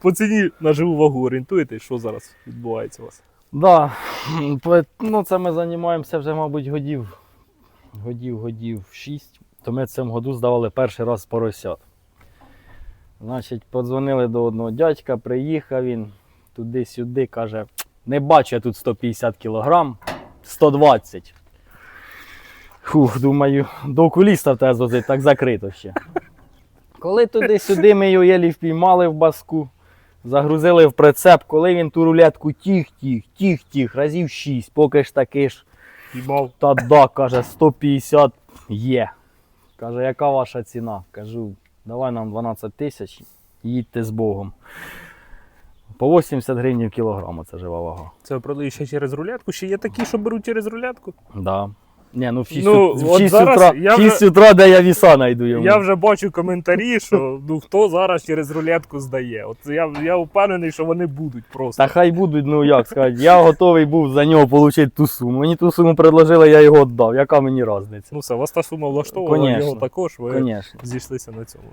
По ціні на живу вагу орієнтуєтесь, що зараз відбувається у вас? Да. Ну, це ми займаємося вже, мабуть, годів, годів, годів 6. То ми в цьому году здавали перший раз поросят. Значить, подзвонили до одного дядька, приїхав він туди-сюди, каже, не бачу я тут 150 кілограм, 120. Фух, думаю, до окуліста в тебе звозить, так закрито ще. Коли туди-сюди ми його єлі впіймали в баску, загрузили в прицеп, коли він ту рулетку тіх-тіх, тіх-тіх, разів 6, поки ж таки ж Піймав. та да, каже, 150 є. Каже, яка ваша ціна? Кажу, давай нам 12 тисяч, їдьте з Богом. По 80 гривень кілограм це жива вага. Це ви продаю ще через рулетку. Ще є такі, що беруть через рулетку. Да. Ні, ну в 6, Ну, в от 6 зараз утра, я в 6 вже- утра, де я віса знайду йому. Я вже бачу коментарі, що ну хто зараз через рулетку здає. От я, я впевнений, що вони будуть просто. Та хай будуть, ну як сказати, я готовий був за нього отримати ту суму. Мені ту суму предложили, я його віддав. Яка мені різниця? Ну все, вас та сума влаштовувала, Конечно. його також, ви Звісно. зійшлися на цьому.